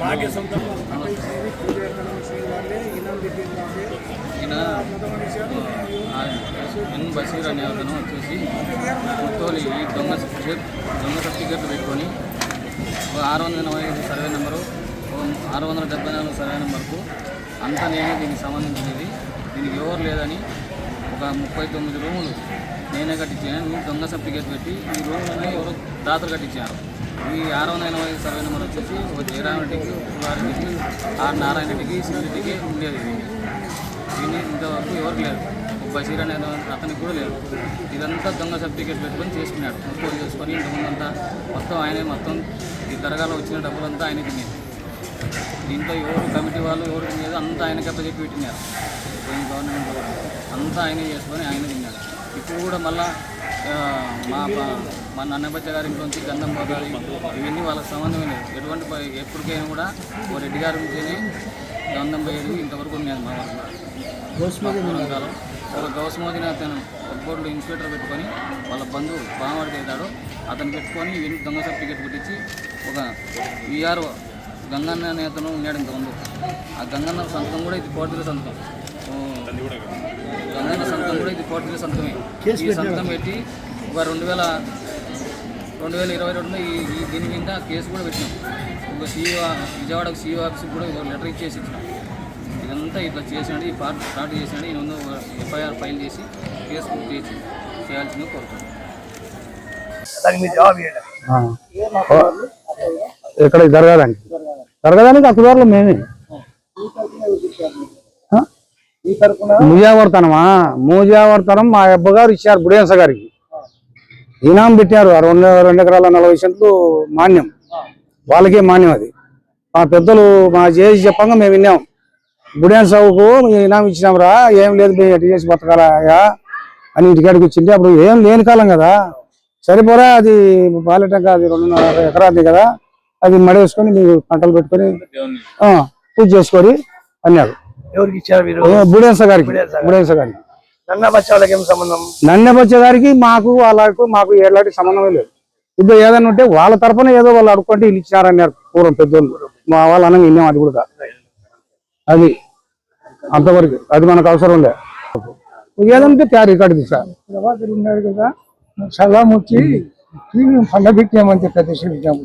మాకే ఈయన ఎన్ బషీర్ అనే అతను వచ్చేసి తోలి ఈ దొంగ సర్టిఫికేట్ దొంగ సర్టిఫికేట్లు పెట్టుకొని ఒక ఆరు వందల ఎనభై ఐదు సర్వే నెంబరు ఆరు వందల డెబ్బై నాలుగు సర్వే నెంబర్కు అంతా నేనే దీనికి సంబంధించినది. దీనికి ఎవరు లేదని ఒక ముప్పై తొమ్మిది రూములు నేనే కట్టించాను. దొంగ సర్టిఫికేట్ పెట్టి ఈ రూములన్నీ ఎవరు దాతలు కట్టించారు. ఈ ఆరు వందల ఎనభై ఐదు సర్వే నెంబర్ వచ్చేసి ఒక జయరామరెడ్డికి పుల్లారెడ్డికి ఆర్ నారాయణరెడ్డికి శ్రీరెడ్డికి ఉండేది ఇది. దీన్ని ఇంతవరకు ఎవరికి లేదు ఒక బషీర్ అనే అతనికి కూడా లేదు ఇదంతా దొంగ సర్టిఫికేట్ పెట్టుకొని చేసుకున్నాడు. ఇంకోటి చేసుకొని ఇంతకుముందంతా మొత్తం ఆయనే మొత్తం ఈ తరగాలో వచ్చిన డబ్బులంతా ఆయన తినేది. దీంట్లో ఎవరు కమిటీ వాళ్ళు ఎవరు తినేది అంతా ఆయనకి అప్ప చెప్పి పెట్టినారు. గవర్నమెంట్ అంతా ఆయనే చేసుకొని ఆయన తిన్నాడు. ఇప్పుడు కూడా మళ్ళా మా ప- మా నన్నబచ్చ గారి ఇంట్లోంచి గంధం పోతారు ఇవన్నీ వాళ్ళకి సంబంధమే లేదు ఎటువంటి ప- ఎప్పటికైనా కూడా ఓ రెడ్డి గారి నుంచేనే గంధం పోయేది ఇంతవరకు ఉన్నది మా వరకు కాలం ఒక గౌస్మోదిన అతను బోర్డులో ఇన్స్పెక్టర్ పెట్టుకొని వాళ్ళ బంధువు బామవాడికి అవుతాడు. అతను పెట్టుకొని వీళ్ళు దొంగ సర్టిఫికేట్ పెట్టించి ఒక విఆర్ఓ గంగన్న అనే అతను ఉన్నాడు ఇంతకుముందు ఆ గంగన్న సంతకం కూడా ఇది కోర్టుల సంతకం. ఇది కోర్టుల సంతకమే ఈ సంతకం పెట్టి ఒక రెండు వేల రెండు వేల ఇరవై రెండులో ఈ ఈ దీని మీద కేసు కూడా పెట్టినాం. ఒక సీఈఓ విజయవాడకు సీఈఓ ఆఫీస్కి కూడా ఒక లెటర్ ఇచ్చేసి ఇచ్చినాం. ఇదంతా ఇట్లా చేసినాడు ఈ పార్ట్ స్టార్ట్ చేసినాడు ఈయన ముందు ఎఫ్ఐఆర్ ఫైల్ చేసి కేసు బుక్ చేసి కోరుతున్నాను జవాబు ఇవ్వండి. ఇక్కడ జరగదానికి జరగదానికి అక్కుదారులు మేమే. ఆ? ముజావర్తనమా ముజావర్తనం మా అబ్బగారు ఇచ్చారు బుడేస గారికి. ఇనాం పెట్టారు. రెండు రెండు ఎకరాల నలభై సెంట్లు మాన్యం. వాళ్ళకే మాన్యం అది. మా పెద్దలు మా చేసి చెప్పంగా మేము విన్నాం. బుడేన్ సాగుకు ఇనాం ఇచ్చినాంరా. ఏం లేదు మేము ఎటు చేసి బతకాలయా అని ఇంటికాడికి వచ్చింది. అప్పుడు ఏం లేని కాలం కదా. సరిపోరా అది బాలటంక అది రెండున్నర ఎకరాది కదా. అది మడేసుకొని మీరు పంటలు పెట్టుకొని పూజ చేసుకొని అన్నాడు ఎవరికి ఇచ్చారు మీరు? బుడేస గారికి. బుడేస గారికి. నన్న బచ్చాలకి ఏం సంబంధం? నన్నెబచ్చ గారికి మాకు వాళ్ళకు మాకు ఎలాంటి సంబంధమే లేదు. ఇప్పుడు ఏదైనా ఉంటే వాళ్ళ తరపున ఏదో వాళ్ళు అడుక్కుంటే వీళ్ళు ఇచ్చినారన్నారు పూర్వం పెద్దోళ్ళు. మా వాళ్ళు అనగా విన్నాం అది కూడా. అది అంతవరకు. అది మనకు అవసరం లే. ఏదంటే తయారు రికార్డు తీసా ప్రభాకర్ ఉన్నాడు కదా సలాం వచ్చి పండబెట్టామని చెప్పి ప్రదర్శించాము